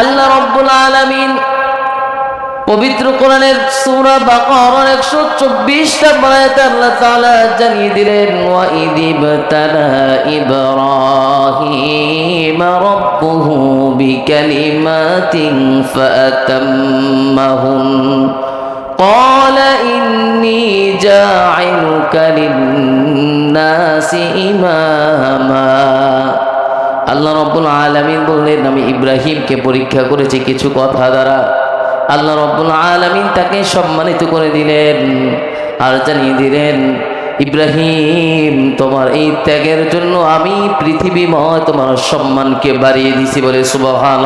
আল্লাহ রব্বুল আলামিন পবিত্র কোরআনের সূরা বাকারার 124 নম্বর আয়াতে আল্লাহ তাআলা জানিয়ে দিলেন ওয়া ইদিবতালা ইব্রাহিম রাব্বুহু বিকালিমাতিন ফাতাম্মাহুন قال إني جاعلك للناس إماما আল্লাহ রব্বুল আলমিন বললেন, আমি ইব্রাহিমকে পরীক্ষা করেছি কিছু কথা দ্বারা। আল্লাহ রব্বুল আলমিন তাকে সম্মানিত করে দিলেন আর জানিয়ে দিলেন, ইব্রাহিম, তোমার এই ত্যাগের জন্য আমি পৃথিবী পৃথিবীময় তোমার সম্মানকে বাড়িয়ে দিছি বলে সুবহান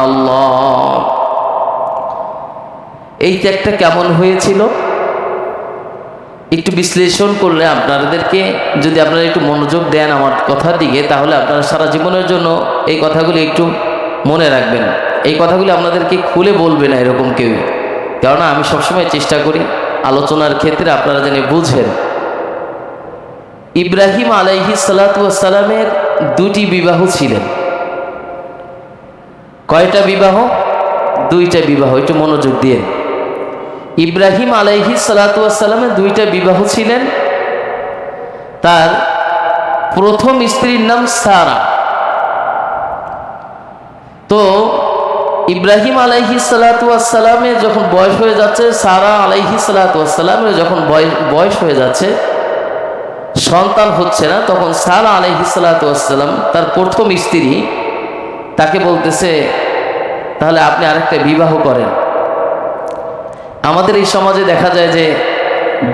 এই ত্যাগটা কেমন হয়েছিল? একটু বিশ্লেষণ করলে আপনাদেরকে যদি আপনারা একটু মনোযোগ দেন আমার কথার দিকে, তাহলে আপনারা সারা জীবনের জন্য এই কথাগুলি একটু মনে রাখবেন। এই কথাগুলি আপনাদেরকে খুলে বলবে না এরকম কেউ। কেননা আমি সবসময় চেষ্টা করি আলোচনার ক্ষেত্রে আপনারা যেন বুঝেন। ইব্রাহিম আলাইহি সালাতামের দুটি বিবাহ ছিলেন। কয়টা বিবাহ? দুইটা বিবাহ। একটু মনোযোগ দিয়ে। ইব্রাহিম আলাইহি সালাতামের দুইটা বিবাহ ছিলেন। তার প্রথম স্ত্রীর নাম সারা। তো ইব্রাহিম আলাইহি সালাতামের যখন বয়স হয়ে যাচ্ছে, সারা আলাইহি সালাতামের যখন বয়স হয়ে যাচ্ছে, সন্তান হচ্ছে না, তখন সারা আলাইহি সালাতাম তার প্রথম স্ত্রী তাকে বলতেছে, তাহলে আপনি আরেকটা বিবাহ করেন। আমাদের এই সমাজে দেখা যায় যে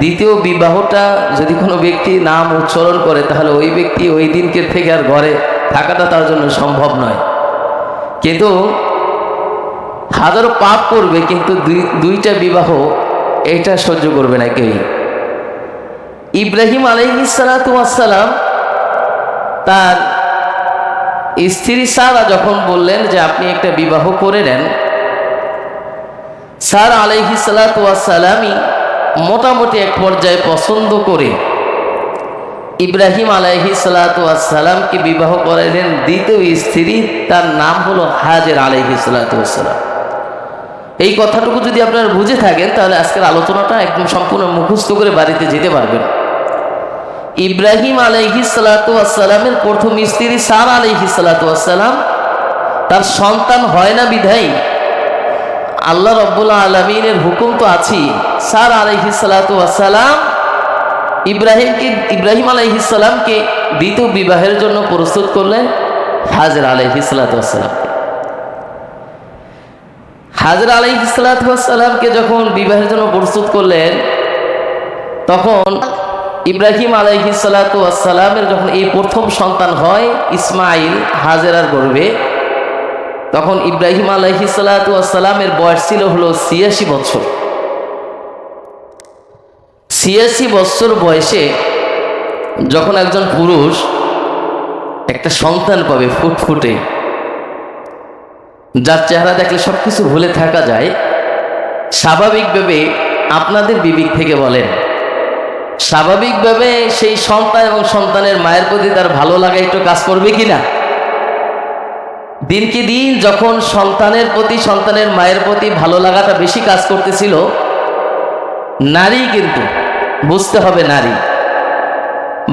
দ্বিতীয় বিবাহটা যদি কোনো ব্যক্তি নাম উচ্চারণ করে, তাহলে ওই ব্যক্তি ওই দিনকে থেকে আর ঘরে থাকাটা তার জন্য সম্ভব নয়। কিন্তু হাজারো পাপ করবে, কিন্তু দুই, দুইটা বিবাহ এটা সহ্য করবে না কেউই। ইব্রাহিম আলহিসালাম তার স্ত্রী সারা যখন বললেন যে আপনি একটা বিবাহ করে নেন স্যার আলহি সালাতামই মোটামুটি এক পর্যায়ে পছন্দ করে। ইব্রাহিম আলাইহি সালাতামকে বিবাহ করাইলেন দ্বিতীয় স্ত্রী, তার নাম হলো হাজের আলাইহি সালাতাম এই কথাটুকু যদি আপনারা বুঝে থাকেন, তাহলে আজকের আলোচনাটা একদম সম্পূর্ণ মুখস্থ করে বাড়িতে যেতে পারবেন। ইব্রাহিম আলাইহি সালাতামের প্রথম স্ত্রী সার আলাইহি সালাতাম তার সন্তান হয় না বিধায়ী আল্লাহ রব্বুল্লা আলমিনের হুকুম তো আছি সার আলহি সালাম ইব্রাহিমকে, ইব্রাহিম আলহিসাল্লামকে দ্বিতীয় বিবাহের জন্য প্রস্তুত করলেন হাজর আলহি সালাতামকে হাজর আলহি সালাতামকে যখন বিবাহের জন্য প্রস্তুত করলেন, তখন ইব্রাহিম আলহি সালাতামের যখন এই প্রথম সন্তান হয়, ইসমাইল হাজেরার গর্বে তখন ইব্রাহিম আলহি সালাতামের বয়স ছিল হলো ছিয়াশি বছর। ছিয়াশি বছর বয়সে যখন একজন পুরুষ একটা সন্তান পাবে ফুটফুটে, যার চেহারা দেখলে সব কিছু ভুলে থাকা যায়, স্বাভাবিকভাবে আপনাদের বিবেক থেকে বলেন, স্বাভাবিকভাবে সেই সন্তান এবং সন্তানের মায়ের প্রতি তার ভালো লাগা একটু কাজ করবে কি না দিনকে দিন যখন সন্তানের প্রতি, সন্তানের মায়ের প্রতি ভালো লাগাটা বেশি কাজ করতেছিল, নারী কিন্তু, বুঝতে হবে নারী।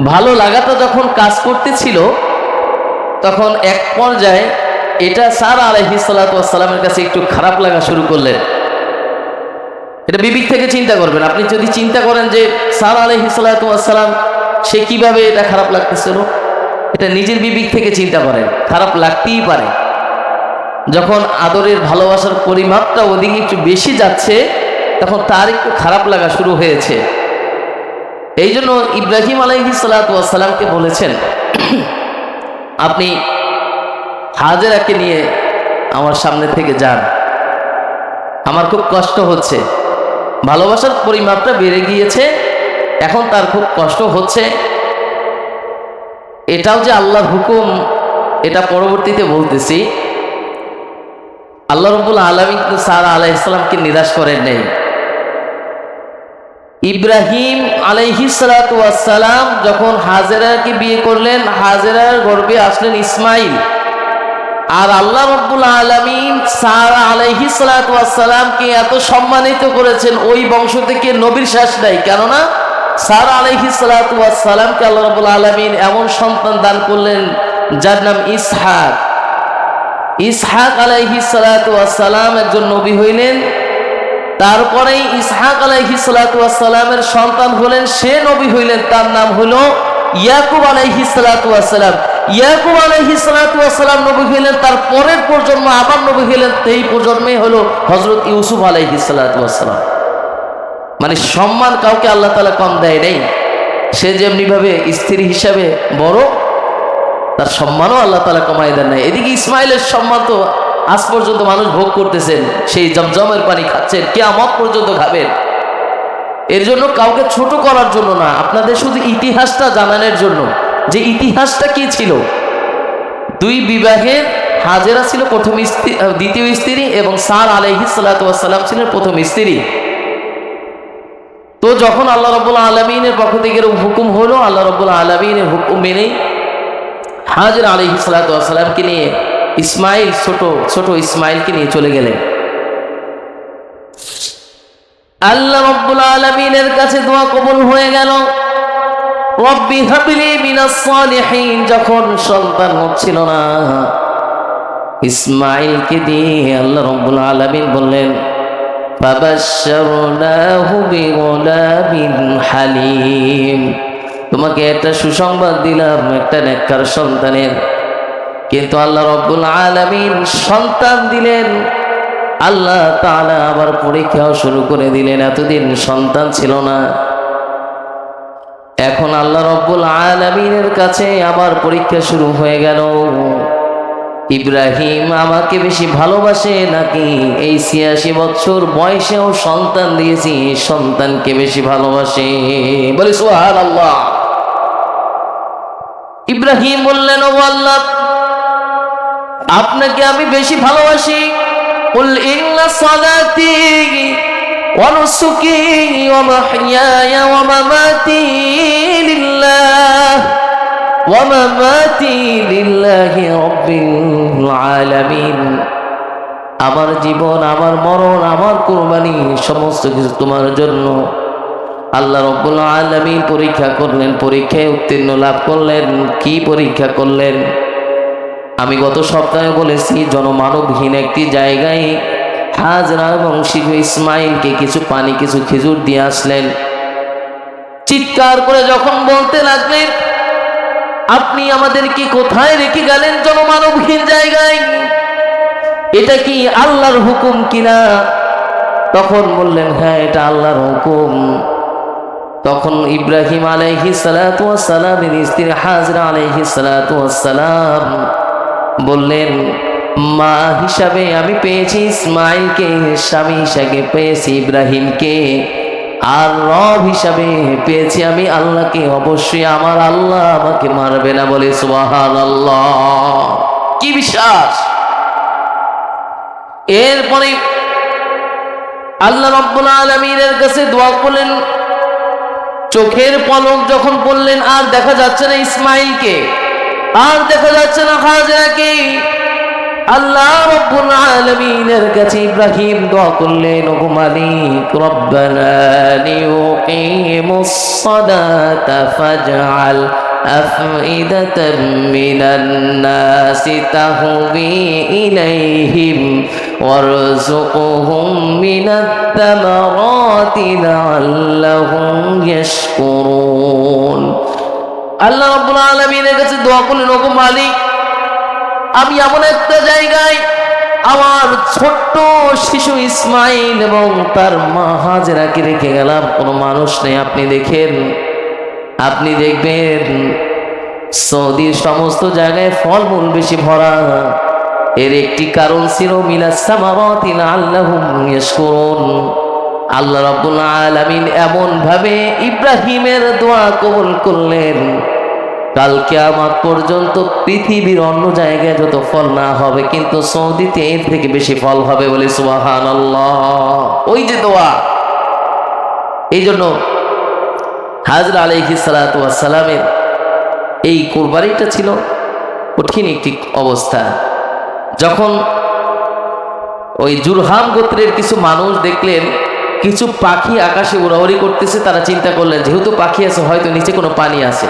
ভালো লাগাটা যখন কাজ করতেছিল, তখন এক পর্যায়ে এটা সার আলহি সালাতামের কাছে একটু খারাপ লাগা শুরু করলেন। এটা বিবিক থেকে চিন্তা করবেন। আপনি যদি চিন্তা করেন যে সার আলহি সালাতাম সে কীভাবে এটা খারাপ লাগতেছিল? এটা নিজের বিবিক থেকে চিন্তা করেন খারাপ লাগতেই পারে। যখন আদরের ভালোবাসার পরিমাপটা ওদিকে একটু বেশি যাচ্ছে, তখন তার একটু খারাপ লাগা শুরু হয়েছে। এই জন্য ইব্রাহিম আলাইহি সালাতামকে বলেছেন, আপনি হাজেরাকে নিয়ে আমার সামনে থেকে যান। আমার খুব কষ্ট হচ্ছে। ভালোবাসার পরিমাপটা বেড়ে গিয়েছে, এখন তার খুব কষ্ট হচ্ছে। এটাও যে আল্লাহর হুকুম, এটা পরবর্তীতে বলতেছি। আল্লাহ রবুল আলমী কিন্তু সারা আলাহ ইসলামকে নিরাশ করেন নেই। ইব্রাহিম আলাইহি সালাম যখন হাজেরাকে বিয়ে করলেন, হাজেরার গর্বে আসলেন ইসমাইল। আর আল্লাহ রব্বুল আলমিন সারা আলাইহি সালামকে এত সম্মানিত করেছেন, ওই বংশ থেকে নবীর শ্বাস নাই। কেননা সারা আলাইহি সালামকে আল্লাহ রাব্বুল আলামিন এমন সন্তান দান করলেন যার নাম ইসহাক। ইসহাক আলাইহি সালাম একজন নবী হইলেন। তারপরেই ইসহাক আলাইহি সালামের সন্তান হলেন, সে নবী হইলেন, তার নাম হলো ইয়াকুব আলাইহি সালাম ইয়াকুব আলাইহি সালাম নবী হইলেন, তার পরের প্রজন্ম আবার নবী হইলেন সেই প্রজন্মে হলো হজরত ইউসুফ আলাইহি সালাম মানে সম্মান কাউকে আল্লাহ তালা কম দেয় নেই। সে যেমনিভাবে স্ত্রী হিসাবে বড়, তার সম্মানও আল্লাহ তালা কমাই দেন নাই। এদিকে ইসমাইলের সম্মান তো আজ পর্যন্ত মানুষ ভোগ করতেছেন, সেই জমজমের পানি খাচ্ছেন কে কেয়ামত পর্যন্ত খাবেন। এর জন্য কাউকে ছোট করার জন্য না, আপনাদের শুধু ইতিহাসটা জানানোর জন্য। যে ইতিহাসটা কি ছিল? দুই বিবাহের হাজেরা ছিল প্রথম স্ত্রী, দ্বিতীয় স্ত্রী এবং সার আলহি সাল্লাম ছিলেন প্রথম স্ত্রী। তো যখন আল্লাহ রব্বুল আলমিনের পক্ষ থেকে এরকম হুকুম হলো, আল্লাহ রব্বুল আলমিনের হুকুম মেনেই হাজর আলী সালাতামকে নিয়ে ইসমাইল ছোট ছোট ইসমাইলকে নিয়ে চলে গেলেন। আল্লাহ রব্বুল আলমিনের কাছে দোয়া কবুল হয়ে গেল। রব্বি হাবিলি যখন সন্তান হচ্ছিল না, ইসমাইলকে দিয়ে আল্লাহ রব্বুল আলমিন বললেন হালিম তোমাকে একটা সুসংবাদ দিলাম, একটা নেককার সন্তানের। কিন্তু আল্লাহ রব্বুল আলমিন সন্তান দিলেন। আল্লাহ তাআলা আবার পরীক্ষাও শুরু করে দিলেন, এতদিন সন্তান ছিল না। এখন আল্লাহ রব্বুল আলমিনের কাছে আবার পরীক্ষা শুরু হয়ে গেল। ইব্রাহিম আমাকে বেশি ভালোবাসে নাকি এই ছিয়াশি বছর বয়সেও সন্তান দিয়েছি সন্তানকে বেশি ভালোবাসে বলি সোহার আল্লাহ ইব্রাহিম বললেন ও আল্লাহ আপনাকে আমি বেশি ভালোবাসি قل إن صلاتي ونسكي ومحياي ومماتي لله আমার জীবন, আমার মরণ, আমার কোরবানি, সমস্ত কিছু তোমার জন্য। আল্লাহ রব্বুল আলমী পরীক্ষা করলেন, পরীক্ষায় উত্তীর্ণ লাভ করলেন। কি পরীক্ষা করলেন? আমি গত সপ্তাহে বলেছি, জনমানবহীন একটি জায়গায় হাজরা এবং শিশু ইসমাইলকে কিছু পানি, কিছু খেজুর দিয়ে আসলেন। চিৎকার করে যখন বলতে লাগলেন আপনি আমাদেরকে কোথায় রেখে গেলেন জনমানবহীন জায়গায়? এটা কি আল্লাহর হুকুম কিনা? তখন বললেন হ্যাঁ এটা আল্লাহর হুকুম। তখন ইব্রাহিম আলাইহি সালামের স্ত্রী হাজরা আলাইহি সালাম বললেন, মা হিসাবে আমি পেয়েছি ইসমাইলকে, স্বামী হিসাবে পেয়েছি ইব্রাহিমকে। আর রব হিসাবে পেয়েছি আমি আল্লাহকে। অবশ্যই আমার আল্লাহ আমাকে মারবে না বলে সুবাহান আল্লাহ কি বিশ্বাস? এরপরে আল্লাহ রব্বুল আলমিনের কাছে দোয়া করলেন। চোখের পলক যখন পড়লেন, আর দেখা যাচ্ছে না ইসমাইলকে, আর দেখা যাচ্ছে না হাজরাকে আল্লাহ রব্বুল আলামিনের কাছে ইব্রাহিম দোয়া করলেন ওগো মালিক রব্বানা লিউকিমুস সালাতা ফাজআল أفئدة من الناس تهوي إليهم وارزقهم من الثمرات لعلهم يشكرون আল্লাহ রাব্বুল আলামিনের কাছে দোয়া করলেন ওগো মালিক আমি এমন একটা জায়গায় আমার ছোট্ট শিশু ইসমাইল এবং তার মা হাজেরাকে রেখে গেলাম। কোনো মানুষ নেই, আপনি দেখেন। আপনি দেখবেন সৌদির সমস্ত জায়গায় ফলমূল বেশি ভরা। এর একটি কারণ ছিল মিলাসামারাতিন আল্লাহুম আল্লাহ রাব্বুল আলামিন এমন ভাবে ইব্রাহিমের দোয়া কবুল করলেন। কালকে আমার পর্যন্ত পৃথিবীর অন্য জায়গায় যত ফল না হবে, কিন্তু সৌদিতে এর থেকে বেশি ফল হবে বলে সুবাহান ওই যে দোয়া। এই জন্য হাজরা আলহি সালাতামের এই কোরবানিটা ছিল কঠিন একটি অবস্থা। যখন ওই জুরহাম গোত্রের কিছু মানুষ দেখলেন, কিছু পাখি আকাশে উড়াউড়ি করতেছে, তারা চিন্তা করলেন, যেহেতু পাখি আছে, হয়তো নিচে কোনো পানি আছে।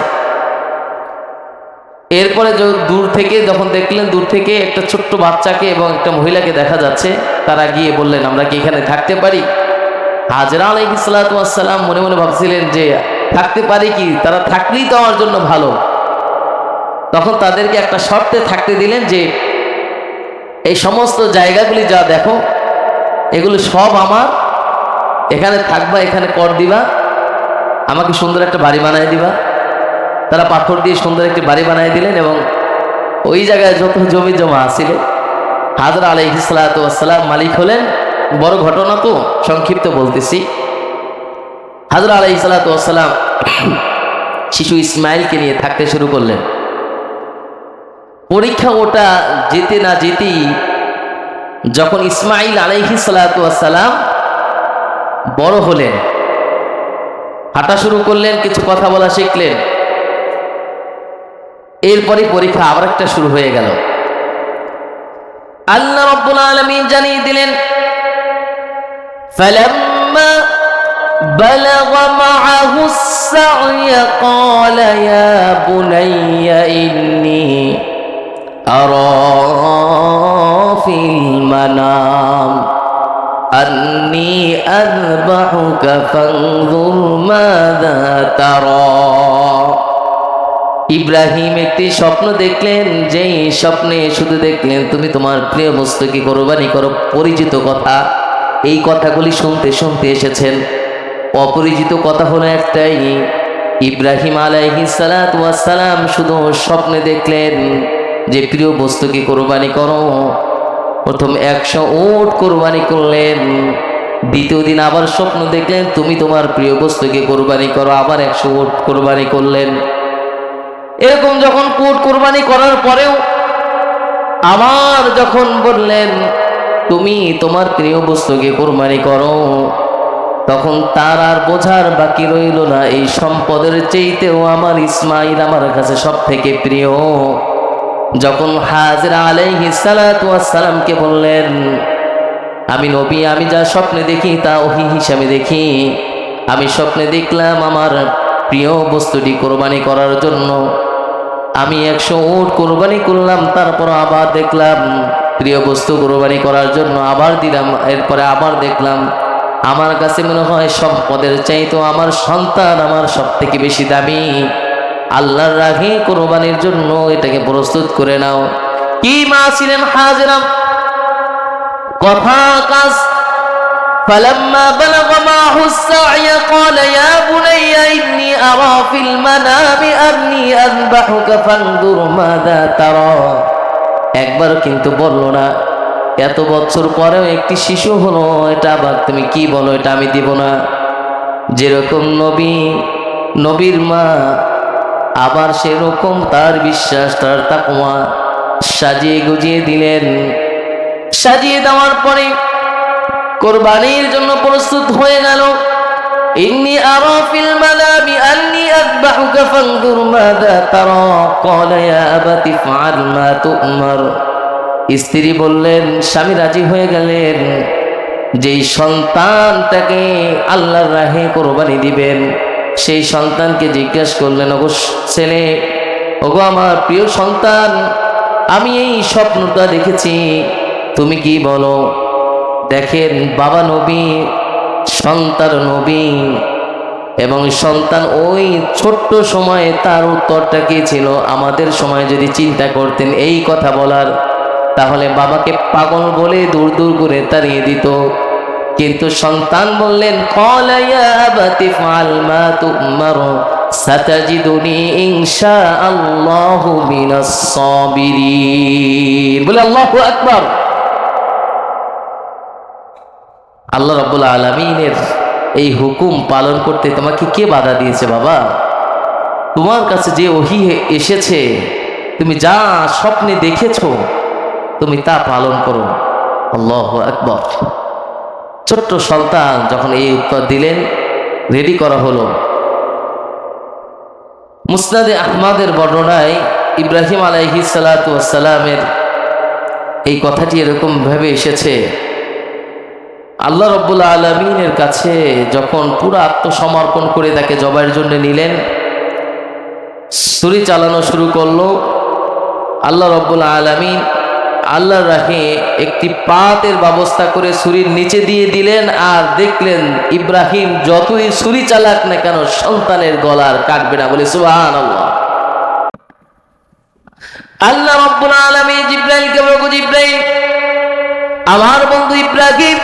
এরপরে দূর থেকে যখন দেখলেন, দূর থেকে একটা ছোট্ট বাচ্চাকে এবং একটা মহিলাকে দেখা যাচ্ছে, তারা গিয়ে বললেন, আমরা কি এখানে থাকতে পারি? হাজরা সালাম মনে মনে ভাবছিলেন যে, থাকতে পারি কি? তারা থাকলেই তো আমার জন্য ভালো। তখন তাদেরকে একটা শর্তে থাকতে দিলেন যে, এই সমস্ত জায়গাগুলি যা দেখো, এগুলো সব আমার। এখানে থাকবা, এখানে কর দিবা। আমাকে সুন্দর একটা বাড়ি বানায় দিবা। তারা পাথর দিয়ে সুন্দর একটি বাড়ি বানিয়ে দিলেন এবং ওই জায়গায় যত জমি জমা আছিল, হাজরা আলহি সালাতাম মালিক হলেন। বড় ঘটনা তো, সংক্ষিপ্ত বলতেছি। হাজরা আলহি সালাতাম শিশু ইসমাইলকে নিয়ে থাকতে শুরু করলেন। পরীক্ষা ওটা যেতে না যেতেই যখন ইসমাইল আলাইহি সালাতাম বড় হলেন, হাঁটা শুরু করলেন, কিছু কথা বলা শিখলেন। এরপরে পরীক্ষা আবার একটা শুরু হয়ে গেল আল্লাহ রব্বুল আলামিন জানিয়ে দিলেন فلما بلغ معه السعي قال يا بني إني أرى في المنام أني أذبحك فانظر ماذا ترى ইব্রাহিম একটি স্বপ্ন দেখলেন, যেই স্বপ্নে শুধু দেখলেন, তুমি তোমার প্রিয় বস্তুকে কোরবানি করো, পরিচিত কথা। এই কথাগুলি শুনতে শুনতে এসেছেন। অপরিচিত কথা হলো একটাই, ইব্রাহিম সালাম শুধু স্বপ্নে দেখলেন যে, প্রিয় বস্তুকে কোরবানি করো। প্রথম একশো উট কোরবানি করলেন, দ্বিতীয় দিন আবার স্বপ্ন দেখলেন, তুমি তোমার প্রিয় বস্তুকে কোরবানি করো। আবার একশো উট কোরবানি করলেন। এরকম যখন কুট কোরবানি করার পরেও আবার যখন বললেন, তুমি তোমার প্রিয় বস্তুকে কোরবানি করো, তখন তার আর বোঝার বাকি রইল না, এই সম্পদের চেয়েতেও আমার ইসমাইল আমার কাছে সব থেকে প্রিয়। যখন হাজরা আলাইহি সালামকে বললেন, আমি নবী, আমি যা স্বপ্নে দেখি তা ওহি হিসাবে দেখি। আমি স্বপ্নে দেখলাম আমার প্রিয় বস্তুটি কোরবানি করার জন্য আমি একশো উট কোরবানি করলাম, তারপর আবার দেখলাম, প্রিয় বস্তু কোরবানি করার জন্য আবার দিলাম, এরপরে আবার দেখলাম, আমার কাছে মনে হয় সম্পদের চাইতো আমার সন্তান আমার সব থেকে বেশি দামি। আল্লাহর রাগে কোরবানির জন্য, এটাকে প্রস্তুত করে নাও। কি মা ছিলেন হাজরাম কথা কাজ فلما بلغ معه السعي قال يا بني إني أرى في المنام أني أذبحك فانظر ماذا ترى একবার কিন্তু বললো না এত বছর পরেও একটি শিশু হলো এটা আবার তুমি কি বলো এটা আমি দিব না যেরকম নবী নবীর মা আবার সেরকম তার বিশ্বাস তার তাকমা সাজিয়ে গুজিয়ে দিলেন সাজিয়ে দেওয়ার পরে কোরবানির জন্য প্রস্তুত হয়ে গেল। ইন্নি আরা ফিল মানামি আন্নি আযবাহুকা ফানজুর মাযা তারা। ক্বালা ইয়া স্ত্রী বললেন, স্বামী রাজি হয়ে গেলেন। যেই সন্তানটাকে আল্লাহর রাহে কোরবানি দিবেন, সেই সন্তানকে জিজ্ঞেস করলেন, ওগো ছেলে, ওগো আমার প্রিয় সন্তান, আমি এই স্বপ্নটা দেখেছি। তুমি কি বলো? দেখেন বাবা নবী, সন্তান নবী এবং সন্তান ওই ছোট্ট সময়ে তার উত্তরটা কি ছিল? আমাদের সময় যদি চিন্তা করতেন এই কথা বলার, তাহলে বাবাকে পাগল বলে দূর দূর করে তাড়িয়ে দিত। কিন্তু সন্তান বললেন "ক্বালা ইয়া আবাতি ফাআল মা তু'মার, সাতাজিদুনি ইনশাআল্লাহু মিনাস সাবিরিন। বলে আল্লাহু আকবার। আল্লাহ রব্বুল আলমিনের এই হুকুম পালন করতে তোমাকে কে বাধা দিয়েছে বাবা? তোমার কাছে যে ওহি এসেছে, তুমি যা স্বপ্নে দেখেছ, তুমি তা পালন করো। আল্লাহ আকবর। ছোট্ট সন্তান যখন এই উত্তর দিলেন রেডি করা হলো। মুসনাদে আহমাদের বর্ণনায় ইব্রাহিম আলাইহি সালাতামের এই কথাটি এরকম ভাবে এসেছে আল্লাহ রব্বুল আলমিনের কাছে যখন পুরো আত্মসমর্পণ করে তাকে জবাইয়ের জন্য নিলেন, ছুরি চালানো শুরু করল। আল্লাহ রব্বুল আলমিন আল্লাহর রাহে একটি পাতের ব্যবস্থা করে ছুরির নিচে দিয়ে দিলেন আর দেখলেন ইব্রাহিম যতই ছুরি চালাক না কেন সন্তানের গলার কাটবে না। বলে সুবাহান আল্লাহ আল্লাহ রব্বুল আলমী জিব্রাহিমকে বলব জিব্রাহিম আমার বন্ধু ইব্রাহিম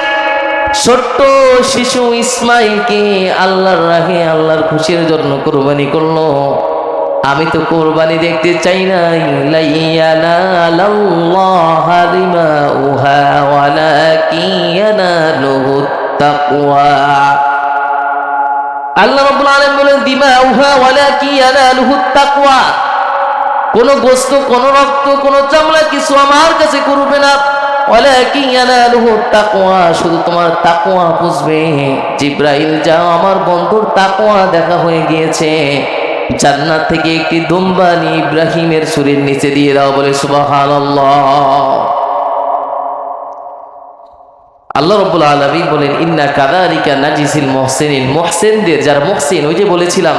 ছোট্ট শিশু ইসমাইলকে আল্লাহর রাহে আল্লাহর খুশির জন্য কোরবানি করল। আমি তো কোরবানি দেখতে চাই নাই। উহা কি কোন গোস্ত, কোন রক্ত, কোন চামড়া কিছু আমার কাছে করবে না। শুধু তোমার তাকওয়া বুঝবে। আমার বন্ধুর দেখা হয়ে গিয়েছে। থেকে একটি ইব্রাহিমের নিচে দিয়ে দাও, বলে আল্লাহ বলেন নাজিসিল যারা মহসেন, ওই যে বলেছিলাম,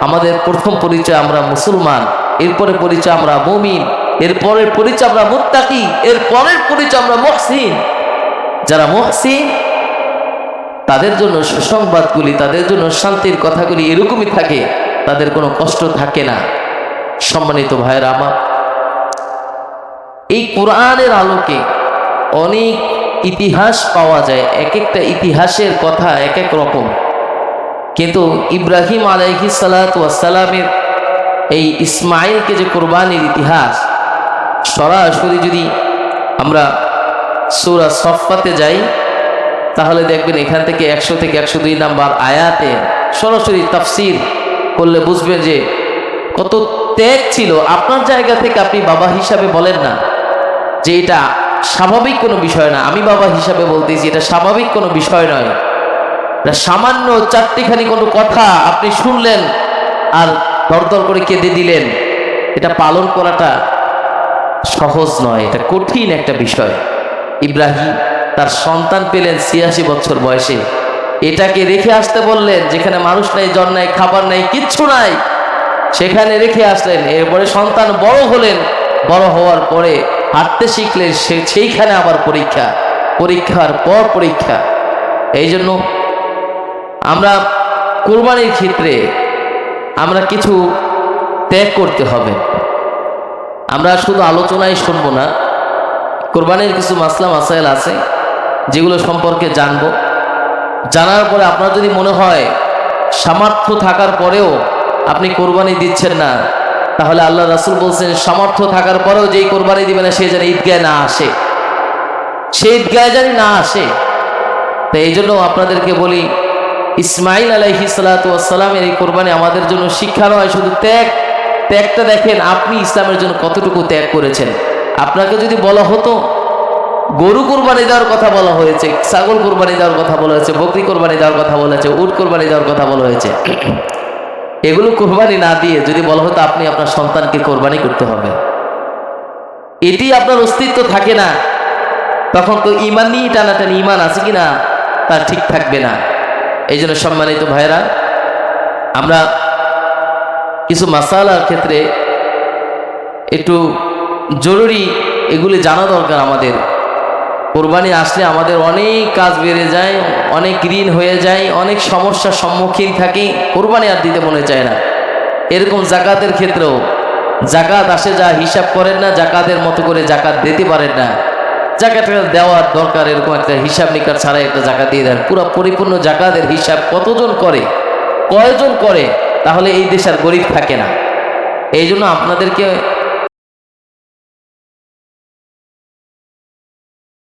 আমাদের প্রথম পরিচয় আমরা মুসলমান, এরপরে পরিচয় আমরা মমিন। এরপরের পরিচয় আমরা মুত্তাকি এর পরের পরিচয় আমরা মহসিন। যারা মহসিন, তাদের জন্য সুসংবাদগুলি, তাদের জন্য শান্তির কথাগুলি এরকমই থাকে, তাদের কোনো কষ্ট থাকে না। সম্মানিত ভাইয়েরা আমার, এই কোরআনের আলোকে অনেক ইতিহাস পাওয়া যায় এক একটা ইতিহাসের কথা এক এক রকম। কিন্তু ইব্রাহিম আলাইহি সালাতামের এই ইসমাইলকে যে কোরবানির ইতিহাস সরাসরি যদি আমরা সুরা সফাতে যাই, তাহলে দেখবেন এখান থেকে একশো থেকে একশো দুই নাম্বার আয়াতে সরাসরি তাফসির করলে বুঝবেন যে কত ত্যাগ ছিল। আপনার জায়গা থেকে আপনি বাবা হিসাবে বলেন না যে এটা স্বাভাবিক কোনো বিষয় না। আমি বাবা হিসাবে বলতেছি, এটা স্বাভাবিক কোনো বিষয় নয়। এটা সামান্য চারটিখানি কোনো কথা আপনি শুনলেন আর দরদর করে কেঁদে দিলেন। এটা পালন করাটা সহজ নয়, এটা কঠিন একটা বিষয়। ইব্রাহিম তার সন্তান পেলেন ছিয়াশি বছর বয়সে। এটাকে রেখে আসতে বললেন, যেখানে মানুষ নাই, জন নাই, খাবার নাই, কিচ্ছু নাই। সেখানে রেখে আসলেন, এরপরে সন্তান বড় হলেন। বড় হওয়ার পরে হাঁটতে শিখলেন, সে সেইখানে আবার পরীক্ষা, পরীক্ষার পর পরীক্ষা। এই জন্য আমরা কোরবানির ক্ষেত্রে আমরা কিছু ত্যাগ করতে হবে। আমরা শুধু আলোচনায় শুনব না, কোরবানির কিছু মাসলা মাসাইল আছে, যেগুলো সম্পর্কে জানব। জানার পরে আপনার যদি মনে হয় সামর্থ্য থাকার পরেও আপনি কোরবানি দিচ্ছেন না, তাহলে আল্লাহ রাসুল বলছেন, সামর্থ্য থাকার পরেও যেই কোরবানি দিবে না, সে যেন ঈদগায় না আসে। সে ঈদগায় জানি না আসে। তো এই জন্য আপনাদেরকে বলি, ইসমাইল আলাইহি এই কোরবানি আমাদের জন্য শিক্ষা নয় শুধু ত্যাগ ত্যাগটা দেখেন, আপনি ইসলামের জন্য কতটুকু ত্যাগ করেছেন? আপনাকে যদি বলা হতো, গরু কোরবানি দেওয়ার কথা বলা হয়েছে, ছাগল কোরবানি দেওয়ার কথা বলা হয়েছে, বকরি কোরবানি দেওয়ার কথা বলা হয়েছে, উট কোরবানি দেওয়ার কথা বলা হয়েছে, এগুলো কোরবানি না দিয়ে যদি বলা হতো, আপনি আপনার সন্তানকে কোরবানি করতে হবে। এটি আপনার অস্তিত্ব থাকে না। তখন তো ইমান নিয়ে টানাটানি, ইমান আছে কি না তা ঠিক থাকবে না। এই জন্য সম্মানিত ভাইয়েরা, আমরা কিছু মাসালার ক্ষেত্রে একটু জরুরি এগুলি জানা দরকার আমাদের। কোরবানি আসলে আমাদের অনেক কাজ বেড়ে যায়, অনেক ঋণ হয়ে যায়, অনেক সমস্যার সম্মুখীন থাকি, কোরবানি আর দিতে মনে চায় না। এরকম জাকাতের ক্ষেত্রেও জাকাত আসে যা হিসাব করেন না, জাকাতের মতো করে জাকাত দিতে পারেন না। জাকাত দেওয়ার দরকার এরকম একটা হিসাব নিকার ছাড়াই একটা জাকাত দিয়ে দেন। পুরো পরিপূর্ণ জাকাতের হিসাব কতজন করে? কয়জন করে? তাহলে এই দেশ আর গরিব থাকে না। এই জন্য আপনাদেরকে